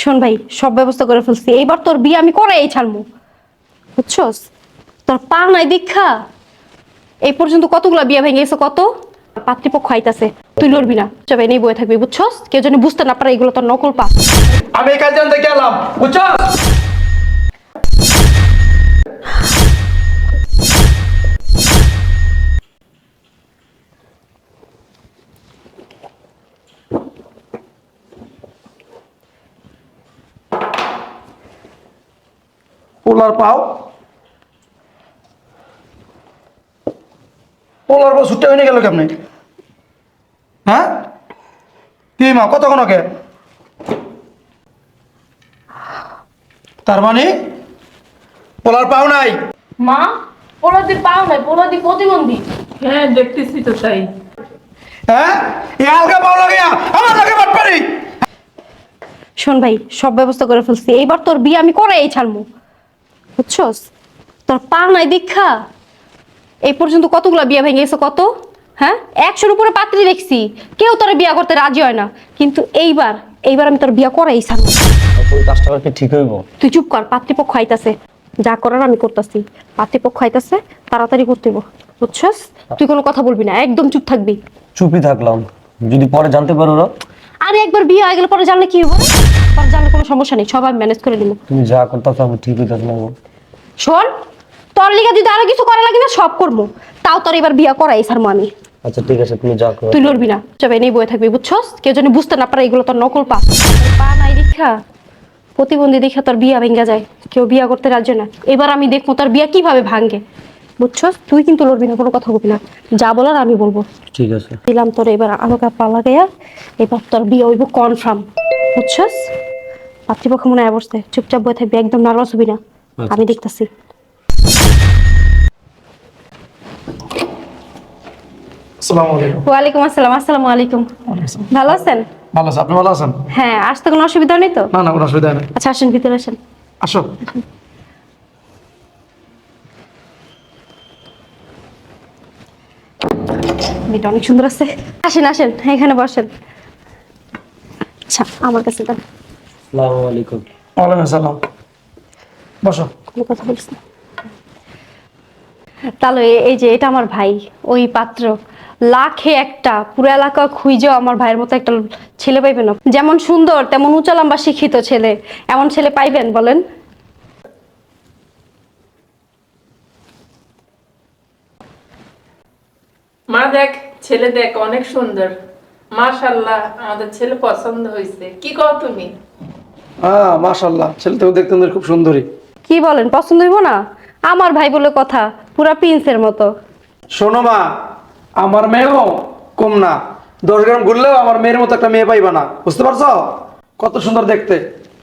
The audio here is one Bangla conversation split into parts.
শোন ভাই, সব ব্যবস্থা করে ফেলছি। এইবার তোর বিয়ে আমি করাই ছাড়মু বুঝছস? তোর পা নাই দীক্ষা। এই পর্যন্ত কতগুলা বিয়ে ভেঙে গেছে কত পাতৃপক্ষ আইতাছে, তুই লড়বি না। সবাই নেই বয়ে থাকবি, বুঝছস? কেউ যেন বুঝতে না পারে এগুলো তোর নকল পা। আমি এখান জানতে গেলাম বুঝছ পোলার পাও। পোলার পাও ছুটে হয়ে গেল কেমনে? হ্যাঁ? কি মা কতক্ষণ ওকে তার মানে পোলার পাও নাই? মা পোলাদি পাও নাই পোলাদি প্রতিবন্ধী। হ্যাঁ দেখতেছি তো তাই। হ্যাঁ? এ হালকা পাও লাগে আমার লাগে বাট পারি শোন ভাই সব ব্যবস্থা করে ফেলছি। এইবার তোর বিয়ে আমি করাই ছাড়মু বুঝছস? তোর পা নাই দীক্ষা এই পর্যন্ত কতগুলা বিয়ে ভেঙে গেছে কত? হ্যাঁ? একশোর উপরে পাত্রী দেখছি। কেউ তোর বিয়ে করতে রাজি হয় না। কিন্তু এইবার এইবার আমি তোর বিয়ে করাই কাজটা কি ঠিক হইব? তুই চুপ কর পাত্রীপক্ষ আইতাছে। যা করার আমি করতেছি। পাত্রীপক্ষ আইতাছে তাড়াতাড়ি করতে বুঝছস? তুই কোনো কথা বলবি না একদম চুপ থাকবি। চুপই থাকলাম। যদি পরে জানতে পারো আরে একবার বিয়ে হয়ে গেলে পরে জানলে কি হবে পরে জানলে কোনো সমস্যা নেই সব আমি ম্যানেজ করে নিব। তুমি যা করতেছো আমি ঠিক হইতেছ না গো। শোন তোর লিগে যদি আরও কিছু করা লাগে না সব করব। তাও তোর এবার বিয়ে করাই সারমো আমি। আচ্ছা ঠিক আছে তুমি যা করো। তুই লড়বি না। চবে নেই বয়ে থাকবি বুঝছস? কেউ যেন বুঝতে না পারে এগুলো তোর নকল পা পা নাই দীক্ষা। প্রতিবন্ধী দীক্ষা তোর বিয়া ভেঙ্গা যায়। কেউ বিয়া করতে রাজি না। এবার আমি দেখব তোর বিয়া কীভাবে ভাঙ্গে বুঝছস? তুই কিন্তু লড়বি না কোনো কথা বলবি না। যা বলার আমি বলব। ঠিক আছে। দিলাম তোর এবার আলোকা পালা গেয়া এবার তোর বিয়ে হইব কনফার্ম বুঝছস? পাতৃপক্ষ মনে হয় বসতে চুপচাপ বয়ে থাকবি? একদম নার্ভাস হবি না। আমি দেখতাছি। আসসালামু আলাইকুম। ওয়ালাইকুম আসসালাম আসসালামু আলাইকুম। ভালো আছেন? ভালো আছে আপনি ভালো আছেন? হ্যাঁ আসতে কোনো অসুবিধা নেই তো? না না কোনো অসুবিধা নেই। আচ্ছা আসেন ভিতরে আসেন। আসো। অনেক সুন্দর আছে। আসেন আসেন এখানে বসেন। আচ্ছা আমার কাছে দেন। আসসালামু আলাইকুম। ওয়ালাইকুম আসসালাম। বসো। কোনো কথা বলিস না। তাহলে এই যে এটা আমার ভাই ওই পাত্র। লাখে একটা পুরো এলাকা খুঁজেও আমার ভাইয়ের মতো একটা ছেলে পাইবেন না। যেমন সুন্দর তেমন উঁচা লম্বা শিক্ষিত ছেলে। এমন ছেলে পাইবেন বলেন। মা দেখ ছেলে দেখ অনেক সুন্দর। মাশাল্লাহ আমাদের ছেলে পছন্দ হয়েছে কি কও তুমি? হ্যাঁ মাশাল্লাহ ছেলে তো দেখতে খুব সুন্দরী। কি বলেন পছন্দ হইব না? আমার ভাই বলে কথা পুরা প্রিন্সের মতো। শোনো মা আমার মেয়েও কম না। দশ গ্রাম ঘুরলেও আমার মেয়ের মতো একটা মেয়ে পাইবা না। বুঝতে পারছ? কত সুন্দর দেখতে।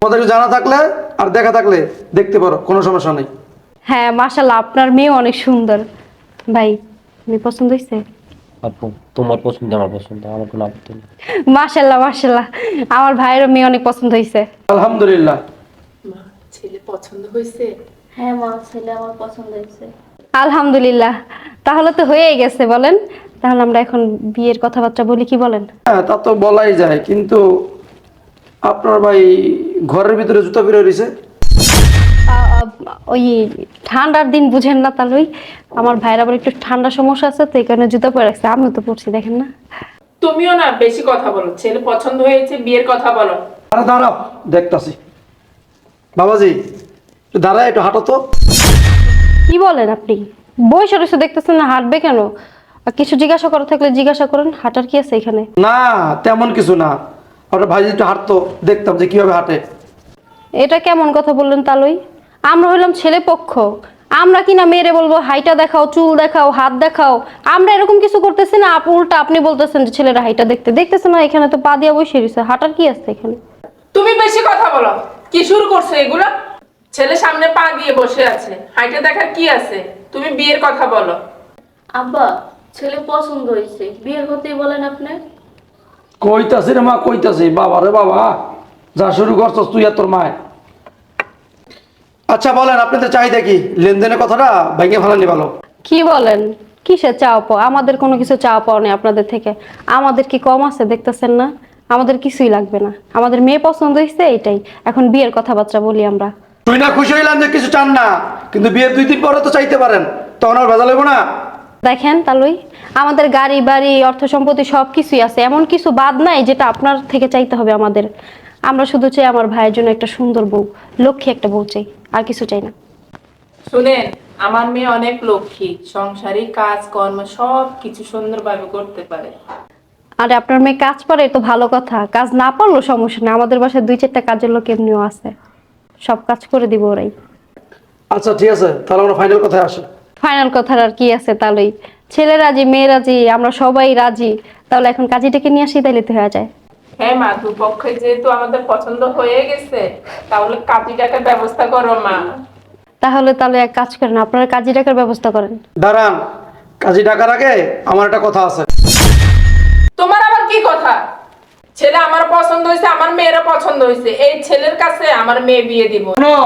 তোমাদের জানা থাকলে আর দেখা থাকলে দেখতে পারো কোনো সমস্যা নেই। হ্যাঁ মাশাল্লাহ আপনার মেয়ে অনেক সুন্দর। ভাই আমি পছন্দ হয়েছে আপু তোমার পছন্দ আমার পছন্দ আমার কোনো আপত্তি নেই। মাশাল্লাহ মাশাল্লাহ আমার ভাইয়ের মেয়ে অনেক পছন্দ হয়েছে আলহামদুলিল্লাহ। ছেলে পছন্দ হয়েছে হ্যাঁ মা ছেলে আমার পছন্দ হয়েছে আলহামদুলিল্লাহ। তাহলে তো হয়েই গেছে বলেন। তাহলে আমরা এখন বিয়ের কথাবার্তা বলি কি বলেন? হ্যাঁ তা তো বলাই যায় কিন্তু আপনার ভাই ঘরের ভিতরে জুতা বেরো রয়েছে ওই ঠান্ডার দিন বুঝেন না তাহলে আমার ভাইয়ের আবার একটু ঠান্ডা সমস্যা আছে তো এই কারণে জুতো পরে রাখছে। আমিও তো পড়ছি দেখেন না। তুমিও না বেশি কথা বলো ছেলে পছন্দ হয়েছে বিয়ের কথা বলো। আরে দাঁড়াও দেখতাছি। বাবাজি একটু দাঁড়ায় একটু হাঁটো তো। কি বলেন আপনি? বয়স রয়েছে দেখতেছেন না হাঁটবে কেন? আর কিছু জিজ্ঞাসা করা থাকলে জিজ্ঞাসা করেন হাঁটার কি আছে এখানে? না তেমন কিছু না। আপনার ভাই একটু হাঁটতো দেখতাম যে কীভাবে হাঁটে। এটা কেমন কথা বললেন তালই? আমরা হইলাম ছেলে পক্ষ। আমরা কি না মেয়েরে বলব হাইটা দেখাও চুল দেখাও হাত দেখাও। আমরা এরকম কিছু করতেছি না আপ উল্টা আপনি বলতেছেন যে ছেলেরা হাইটা দেখতে দেখতেছে না এখানে তো পা দিয়া বসে রয়েছে হাঁটার কি আছে এখানে? তুমি বেশি কথা বলো। কি শুরু করছ এগুলো? ছেলে সামনে পা দিয়ে বসে আছে। হাইটে দেখার কি আছে? তুমি বিয়ের কথা বলো। আব্বা ছেলে পছন্দ হয়েছে বিয়ের হতেই বলেন আপনি। কইতাছি রে মা কইতাছি। বাবা রে বাবা যা শুরু করছস তুই আর তোর মায় আচ্ছা বলেন আপনাদের চাহিদা কি? লেনদেনের কথাটা ভেঙে ফেলানি ভালো? কি বলেন? কিসে চাও পাও আমাদের কোনো কিছু চাও পাও নেই আপনাদের থেকে। আমাদের কি কম আছে দেখতেছেন না? আমাদের কিছুই লাগবে না। আমাদের মেয়ে পছন্দ হয়েছে এটাই এখন বিয়ের কথাবার্তা বলি আমরা। তুই না খুশি হইলাম যে কিছু চান না কিন্তু বিয়ের দুই দিন পরে তো চাইতে পারেন। তখন আর ভেজা লাগবো না। দেখেন তালুই আমাদের গাড়ি বাড়ি অর্থ সম্পত্তি সব কিছুই আছে। এমন কিছু বাদ নাই যেটা আপনার থেকে চাইতে হবে আমাদের। আমরা শুধু চাই আমার ভাইয়ের জন্য একটা সুন্দর বউ লক্ষ্মী একটা বউ চাই আর কিছু চাই না। শুনেন আমার মেয়ে অনেক লক্ষ্মী সংসারী কাজ কর্ম সব কিছু সুন্দরভাবে করতে পারে। আরে আপনার মেয়ে কাজ পারে তো ভালো কথা। কাজ না পারলেও সমস্যা নেই আমাদের বাসায় দুই চারটা কাজের লোক এমনিও আছে। সব কাজ করে দিব ওরাই। আচ্ছা ঠিক আছে তাহলে আমরা ফাইনাল কথায় আসি। ফাইনাল কথার আর কি আছে তাহলেই। ছেলে রাজি মেয়ে রাজি আমরা সবাই রাজি তাহলে এখন কাজীটাকে নিয়ে আসি তাইলে তো হয়ে যায়। হ্যাঁ মা দুপক্ষে যেহেতু আমাদের পছন্দ হয়ে গেছে তাহলে কাজীটাকে ব্যবস্থা করো মা। তাহলে তাহলে এক কাজ করেন আপনারা কাজী টাকার ব্যবস্থা করেন। দাঁড়ান কাজী ডাকার আগে আমার একটা কথা আছে। তোমার আবার কি কথা? ছেলে আমার পছন্দ হয়েছে আমার মেয়েরও পছন্দ হয়েছে। এই ছেলের কাছে আমার মেয়ে বিয়ে দিব। শোনো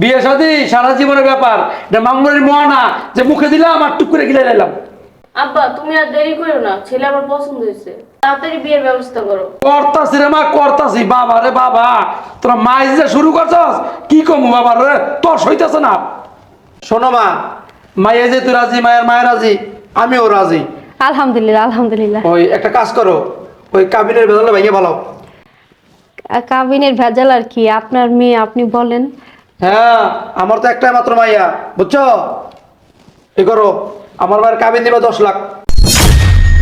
বিয়ে শাদী সারা জীবনের ব্যাপার। এটা মাঙ্গলের মহানা যে মুখে দিলাম আর টুক করে গিলে নিলাম আব্বা তুমি আর দেরি করো না ছেলে আমার পছন্দ হয়েছে। তাড়াতাড়ি বিয়ের ব্যবস্থা করো। করতাছি রে মা করতাছি। বাবা রে বাবা তোরা মাইজ যে শুরু করছস? কি কমু বাবা রে? তোর সইতেছে না। শোনো মা মায়ে যে তুই রাজি মায়ের মায়ের রাজি আমিও রাজি। আলহামদুলিল্লাহ আলহামদুলিল্লাহ। ওই একটা কাজ করো ওই কাবিনের ভেতরে ভেঙে ভালো কাবিনের ভেজাল আর কি আপনার মেয়ে আপনি বলেন। হ্যাঁ আমার তো একটাই মাত্র মাইয়া বুঝছ? এ করো। আমার মায়ের কাবিন দিবে দশ লাখ।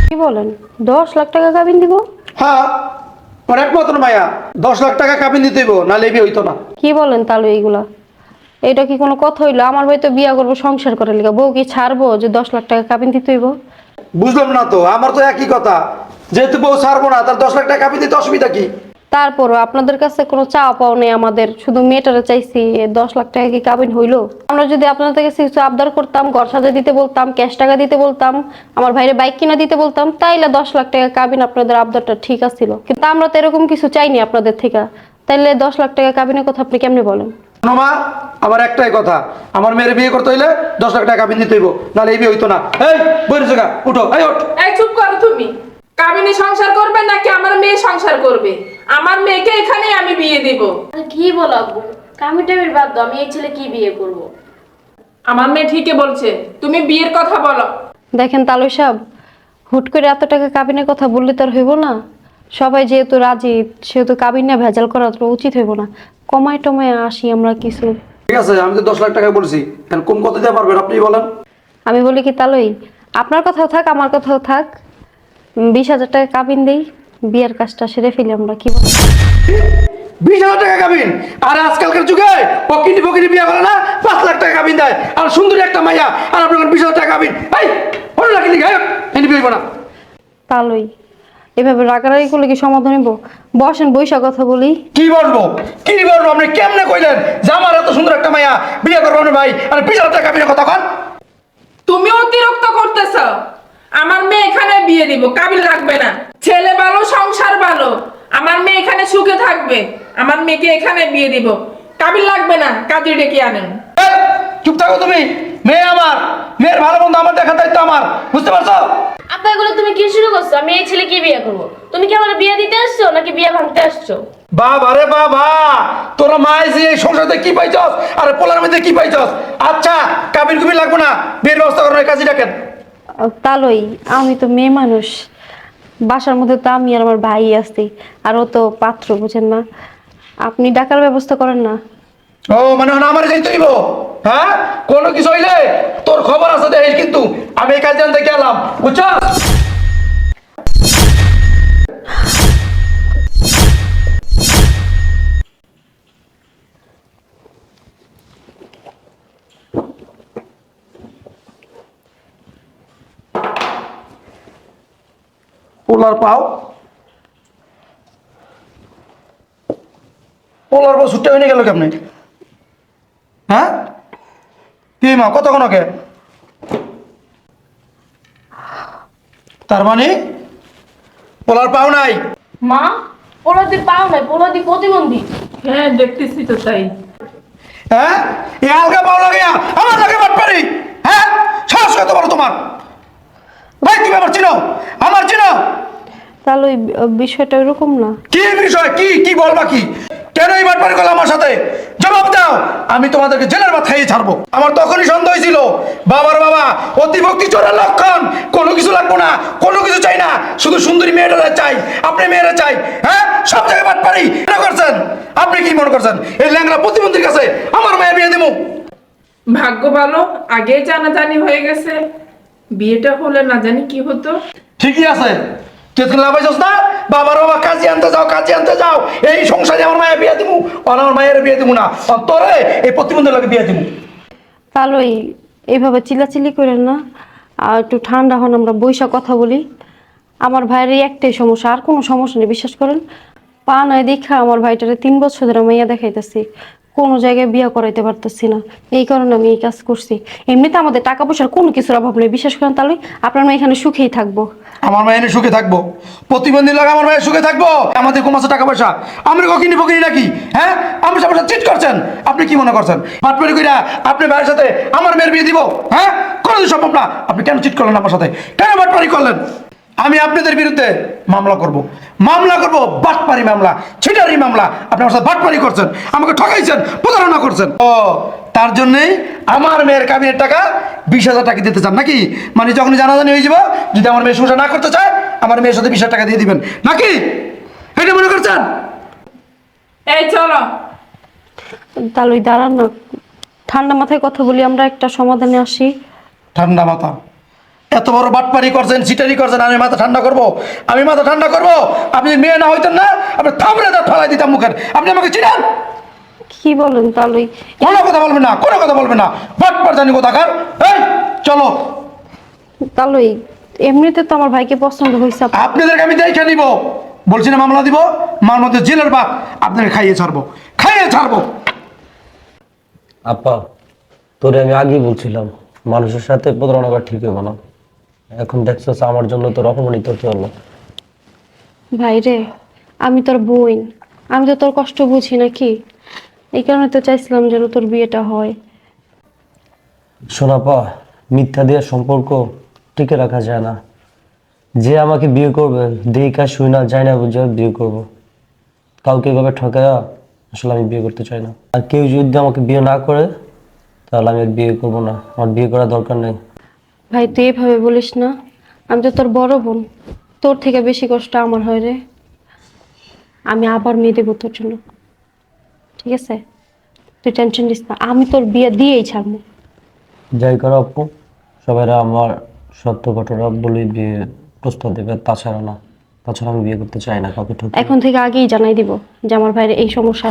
কি বলেন? দশ লাখ টাকা কাবিন দিব? হ্যাঁ আমার একমাত্র মাইয়া দশ লাখ টাকা কাবিন দিতে হইব না লেবি হইতো না। কি বলেন তাহলে এইগুলা? এটা কি কোনো কথা হইল? আমার ভাই তো বিয়া করব সংসার করে লিখা বউ কি ছাড়বো যে দশ লাখ টাকা কাবিন দিতে হইব? বুঝলাম না তো আমার তো একই কথা। যেহেতু বউ ছাড়বো না তার দশ লাখ টাকা কাবিন দিতে অসুবিধা কি? তারপরও আপনাদের কাছে কোনো চাওয়া পাওয়া নেই আমাদের। শুধু মেয়েটারে চাইছি দশ লাখ টাকা কি কাবিন হইল? আমরা যদি আপনাদের কাছে কিছু আবদার করতাম ঘর সাজা দিতে বলতাম ক্যাশ টাকা দিতে বলতাম আমার ভাইরে বাইক কিনা দিতে বলতাম তাইলে দশ লাখ টাকা কাবিন আপনাদের আবদারটা ঠিক আছিল। কিন্তু আমরা তো এরকম কিছু চাইনি আপনাদের থেকে। তাইলে দশ লাখ টাকা কাবিনের কথা আপনি কেমনে বলেন? মা আমার একটাই কথা আমার মেয়ের বিয়ে করতে হইলে দশ লাখ টাকা কাবিন দিতে হইব নাহলে এই বিয়ে হইতো না। এই বইরে জায়গা উঠো। এই ওঠ। এই চুপ। কামিনী সংসার করবে নাকি আমার মেয়ে সংসার করবে? আমার মেয়েকে এখানেই আমি বিয়ে দিব। কি বলো আব্বু? কামি টামির বাদ দাও আমি এই ছেলে কি বিয়ে করব। আমার মেয়ে ঠিকই বলছে তুমি বিয়ের কথা বলো। দেখেন তালু সাহেব হুট করে এত টাকা কাবিনের কথা বললে তো আর হইব না। সবাই যেহেতু রাজি সেহেতু কাবিন না ভেজাল করা তো উচিত হইব না। কমায় টমায় আসি আমরা কিছু। ঠিক আছে আমি তো দশ লাখ টাকা বলছি। এখন কম কত দিতে পারবেন আপনি বলেন? আমি বলি কি তালই আপনার কথাও থাক আমার কথাও থাক। বিশ হাজার টাকা কাবিন দেই বিয়ের কাজটা সেরে ফেলি আমরা কি বল? বিশ হাজার টাকা কাবিন! আর আজকালকার যুগে পকিনি পকিনি বিয়ে করে না পাঁচ লাখ টাকা কাবিন দেয়। আর সুন্দরী একটা মাইয়া আর আপনার বিশ হাজার টাকা কাবিন। এই অন্য লাখ লিখে এনে বিয়ে না। তালই এভাবে রাগারাগি করলে কি সমাধান হইব? বসেন বৈশা কথা বলি। কি বলব? কি বলব? আপনি কেমনে কইলেন যে আমার এত সুন্দর একটা মাইয়া বিয়ে করব না ভাই আর বিশ হাজার টাকা কাবিনের কথা কন? তুমি অতিরিক্ত করতেছ। আমার মেয়ে এখানে বিয়ে দিব কাবিল লাগবে না। ছেলে ভালো সংসার ভালো। আমার মেয়ে এখানে সুখে থাকবে। আমার মেয়েকে এখানে বিয়ে দিব। কাবিল লাগবে না কাজে ডেকে আনেন। চুপ থাকো তুমি। মেয়ে আমার মেয়ের ভালো মন্দ আমার দেখার দায়িত্ব আমার। বুঝতে পারছ? আব্বা এগুলো তুমি কি শুরু করছ? আমি এই ছেলে কি বিয়ে করব। তুমি কি আমার বিয়ে দিতে আসছো নাকি বিয়ে ভাঙতে আসছো? বাবা রে বাবা তোরা মায় যে এই সংসারতে কি পাইছস? আর পোলার মধ্যে কি পাইছস? আচ্ছা কাবিল কুবিন লাগবো না। বিয়ের ব্যবস্থা করেন কাজী ডাকেন। তালই, আমি তো মেয়ে মানুষ। বাসার মধ্যে তো আমি আর আমার ভাই আছি, আর ও তো পাত্র, বুঝেন না। আপনি ডাকার ব্যবস্থা করেন না। ও মানে আমার যাইতে হইব? হ্যাঁ? কোনো কিছু হইলে তোর খবর আছে দেখিস কিন্তু আমি কাজ জানতে গেলাম, বুঝছস? পোলার পাও। পোলার পাও ছুটে হয়ে গেল কেমনে? হ্যাঁ? কি মা কতক্ষণ ওকে তার মানে পোলার পাও নাই? মা পোলাদি পাও নাই পোলাদি প্রতিবন্ধী। হ্যাঁ দেখতেছি তো তাই। হ্যাঁ? এ হালকা পাও লাগে আমার লাগে বাট পারি। হ্যাঁ? সাহস কত বলো তোমার। ভাই তুমি আমার চিনো? আমার চিনো? তাহলে ওই বিষয়টা এরকম না। কি বিষয়? কি? কি বলবা কি? কেন এই বাটপারি করল আমার সাথে? জবাব দাও। আমি তোমাদেরকে জেলের খাইয়ে ছাড়বো। আমার তখনই সন্দেহ হয়েছিল। বাবার বাবা অতিভক্তি চোরের লক্ষণ। কোনো কিছু লাগবো না। কোনো কিছু চাই না। শুধু সুন্দরী মেয়েটা চাই। আপনি মেয়েরা চাই। হ্যাঁ? সব জায়গায় বাটপারি। কেন করছেন? আপনি কি মনে করছেন? এই ল্যাংরা প্রতিমন্ত্রীর কাছে আমার মেয়ে বিয়ে দেবো ভাগ্য ভালো। আগেই জানাজানি হয়ে গেছে। বিয়েটা হলে না জানি কি হতো। ঠিকই আছে। তুই না? বাবার বাবা কাজে আনতে যাও, কাজে আনতে যাও। এই সংসারে আমার মায়ের বিয়ে আর আমার মায়ের বিয়ে না। আর তোরে এই প্রতিবন্ধের লোকে বিয়ে এইভাবে চিল্লাচিল্লি করেন না। আর একটু ঠান্ডা হন, আমরা বৈশা কথা বলি। আমার ভাইয়ের এই একটাই সমস্যা, আর কোনো সমস্যা নেই, বিশ্বাস করেন? পা নয় দেখা আমার ভাইটারে তিন বছর ধরে মাইয়া দেখাইতেছি। কোনো জায়গায় বিয়ে করাইতে পারতেছি না। এই কারণে আমি এই কাজ করছি। এমনিতে আমাদের টাকা পয়সার কোনো কিছুর অভাব নেই। বিশ্বাস করেন তাহলে আপনার মেয়ে এখানে সুখেই থাকব। আমার মায়ের সুখে থাকব। প্রতিবন্ধী লাগে আমার মায়ের সুখে থাকব। আমাদের কমাসে টাকা পয়সা আমরা ফকিনি নাকি? হ্যাঁ? আমার সাথে চিট করছেন। আপনি কি মনে করছেন? পাটপাড়ি কইরা আপনি ভাইয়ের সাথে আমার মেয়ের বিয়ে দিব? হ্যাঁ? কোনো সম্ভব না। আপনি কেন চিট করলেন আমার সাথে? কেন বাটপাড়ি করলেন? আমি আপনাদের বিরুদ্ধে মামলা করব। মামলা করব বাটপারি মামলা ছিটারি মামলা। আপনি আমার সাথে বাটপারি করছেন আমাকে ঠকাইছেন প্রতারণা করছেন। ও তার জন্যই আমার মেয়ের কাবিনের টাকা বিশ হাজার টাকা দিতে চান নাকি? মানে যখন জানাজানি হয়ে যাব যদি আমার মেয়ে সংসার না করতে চায় আমার মেয়ের সাথে বিশ হাজার টাকা দিয়ে দিবেন। নাকি? এটা মনে করছেন? এই চলো। তাহলে দাঁড়ান না। ঠান্ডা মাথায় কথা বলি আমরা একটা সমাধানে আসি। ঠান্ডা মাথা। এত বড় বাটপারি করছেন সিটারি করছেন আমি মাথা ঠান্ডা করব? আমি মাথা ঠান্ডা করব? আপনি মেয়ে না হইতেন না? আপনি থামড়ে দাঁত ফেলাই দিতাম মুখের। আপনি আমাকে চিনেন? কি বলেন তাহলে? ওই- কোনো কথা বলবেন না কোনো কথা বলবেন না। বাটপার জানি কোথাকার। এই চলো। তাহলে ওই এমনিতে তো আমার ভাইকে পছন্দ হয়েছে আপ- আপনাদেরকে আমি দেখে নিব। বলছি না মামলা দিব? মার মধ্যে জেলের বাপ আপনাকে খাইয়ে ছাড়বো। খাইয়ে ছাড়বো। আপা তোরে আমি আগেই বলছিলাম মানুষের সাথে প্রতারণা করা ঠিক হবে না। এখন দেখছ আমার জন্য তোর অপমানিত হতে হলো ভাই রে আমি তোর বোন। আমি তো তোর কষ্ট বুঝি নাকি? এই কারণে তো চাইছিলাম যেন তোর বিয়েটা হয়। শোনাপা মিথ্যা দিয়ে সম্পর্ক টিকে রাখা যায় না। যে আমাকে বিয়ে করবে দেখা শুই না যায় না বুঝে বিয়ে করব। কাউকে এভাবে ঠকায়া আসলে আমি বিয়ে করতে চাই না। আর কেউ যদি আমাকে বিয়ে না করে তাহলে আমি বিয়ে করব না। আমার বিয়ে করার দরকার নেই। ভাই তুই এভাবে বলিস না। আমি তো তোর বড় বোন। তোর থেকে বেশি কষ্ট আমার হয় রে। আমি আবার মেয়ে দেবো তোর জন্য। ঠিক আছে? তুই টেনশন নিস না। আমি তোর বিয়ে দিয়েই ছাড়বো। যাই করো আপু সবাই আমার সত্য ঘটনা বলে বিয়ে প্রস্তাব দেবে। তাছাড়া না তাছাড়া আমি বিয়ে করতে চাই না কাউকে এখন থেকে আগেই জানাই দিব যে আমার ভাইয়ের এই সমস্যা।